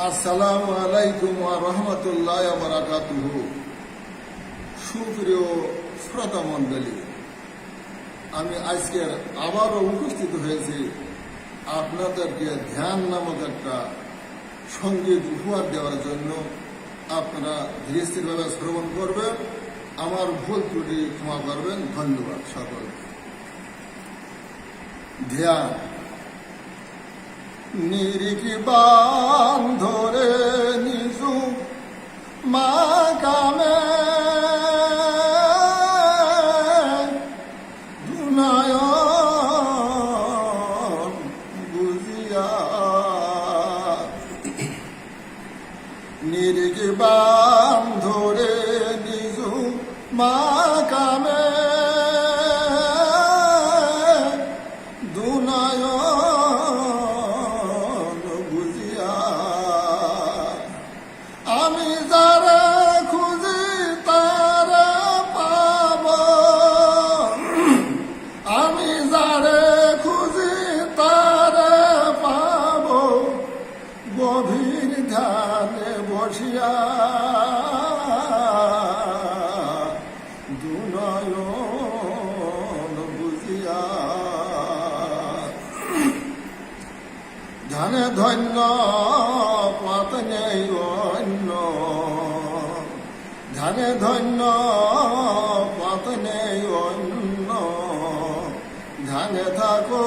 আসসালামু আলাইকুম রহমতুল্লাহ সুপ্রিয় শ্রোতা আমি আজকের আবারও উপস্থিত হয়েছি আপনাদেরকে ধ্যান নামক একটা সংগীত উপহার দেওয়ার জন্য। আপনারা ধীরে স্থিরভাবে শ্রবণ করবেন, আমার ভুল ত্রুটি ক্ষমা করবেন, ধন্যবাদ সকল। ধ্যান। নিরিকি বান বান ধরে নিজু মা কামে বসিয়া দুনয়ন বুঝিয়া। ধানে ধন্য, পাত নেই অন্য। ধানে ধন্য, পাত নেই অন্য। ধানে থাকো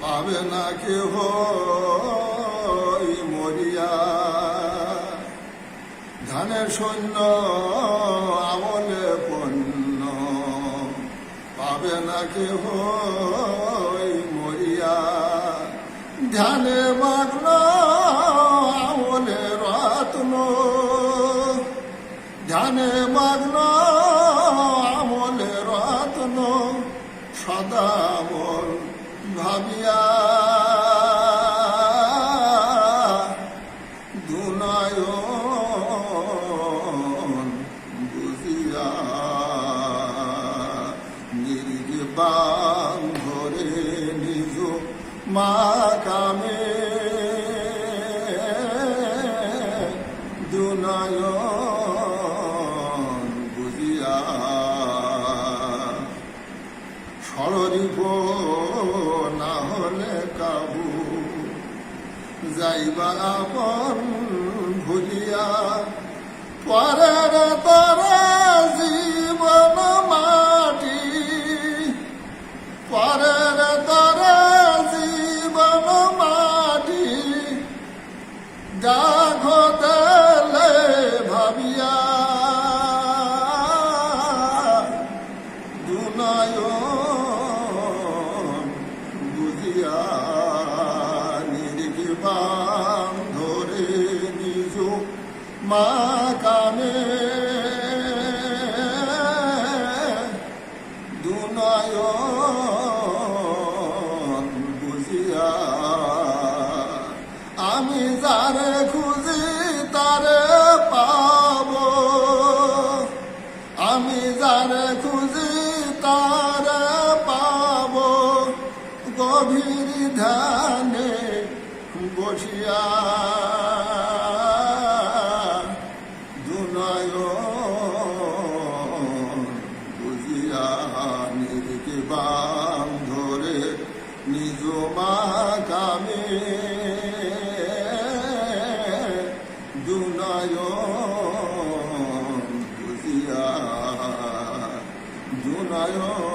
পাবে না কেহ মরিয়া ধানের সৈন্য আমলে পণ্য। পাবে না কেহ মরিয়া ধ্যানে মগ্ন আমলে রত্ন। ধ্যানে মগ্ন ভাবিয়া দুনায়ন বুঝিয়া নির্গে বান ধরে নিজ মা কামে সররিব না হলে কাবু। যাইবা আপন ভুলিয়া, পরের তরে জীবন মাটি। পরের তরে জীবন মাটি। গাঘ দেলে ভাবিয়া দুনায়ন মা কামে দুনায়ন বুঝিয়া আমি যারে খুঁজি তারে পাব। আমি যারে খুঁজি তারে পাব। গভীর ধ্যানে বসিয়া বুঝিয়া